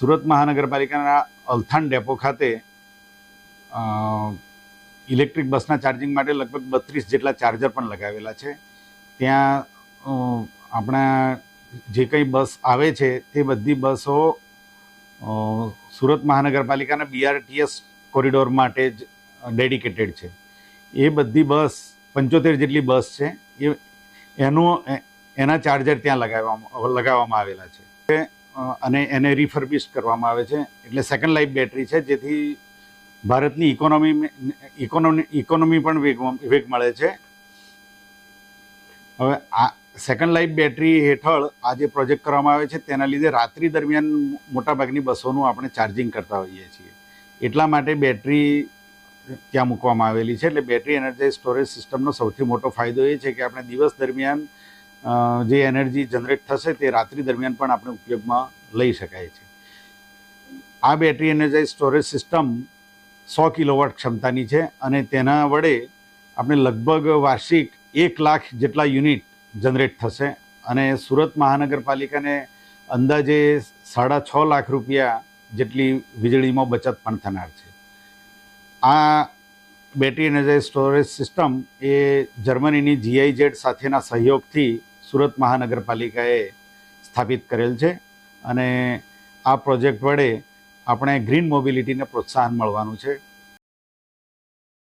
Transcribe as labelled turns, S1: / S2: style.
S1: સુરત મહાનગરપાલિકાના અલથાણ ડેપો ખાતે ઇલેક્ટ્રિક બસના ચાર્જિંગ માટે લગભગ બત્રીસ જેટલા ચાર્જર પણ લગાવેલા છે. ત્યાં આપણા જે કંઈ બસ આવે છે તે બધી બસો સુરત મહાનગરપાલિકાના બીઆરટીએસ કોરિડોર માટે જ ડેડિકેટેડ છે. એ બધી બસ પંચોતેર જેટલી બસ છે. એ, એનું એના ચાર્જર ત્યાં લગાવવામાં લગાવવામાં આવેલા છે. અને એને રિફર્બિશ કરવામાં આવે છે. એટલે સેકન્ડ લાઈફ બેટરી છે, જેથી ભારતની ઇકોનોમી ઇકોનોમી ઇકોનોમી પણ વેગ વેગ મળે છે. હવે આ સેકન્ડ લાઈફ બેટરી હેઠળ આ જે પ્રોજેક્ટ કરવામાં આવે છે, તેના લીધે રાત્રિ દરમિયાન મોટાભાગની બસોનું આપણે ચાર્જિંગ કરતા હોઈએ છીએ. એટલા માટે બેટરી ત્યાં મૂકવામાં આવેલી છે. એટલે બેટરી એનર્જાઇઝ સ્ટોરેજ સિસ્ટમનો સૌથી મોટો ફાયદો એ છે કે આપણે દિવસ દરમિયાન જે એનર્જી જનરેટ થશે તે રાત્રિ દરમિયાન પણ આપણે ઉપયોગમાં લઈ શકાય છે. આ બેટરી એનર્જાઇઝ સ્ટોરેજ સિસ્ટમ સો કિલોવોટ ક્ષમતાની છે અને તેના વડે આપણે લગભગ વાર્ષિક એક લાખ જેટલા યુનિટ જનરેટ થશે અને સુરત મહાનગરપાલિકાને અંદાજે સાડા છ લાખ રૂપિયા જેટલી વીજળીમાં બચત પણ થનાર છે. આ બેટરી એનર્જાઇઝ સ્ટોરેજ સિસ્ટમ એ જર્મનીની જીઆઈજેડ સાથેના સહયોગથી સુરત મહાનગરપાલિકાએ સ્થાપિત કરેલ છે અને આ પ્રોજેક્ટ વડે આપણે ગ્રીન મોબિલિટીને પ્રોત્સાહન મળવાનું છે.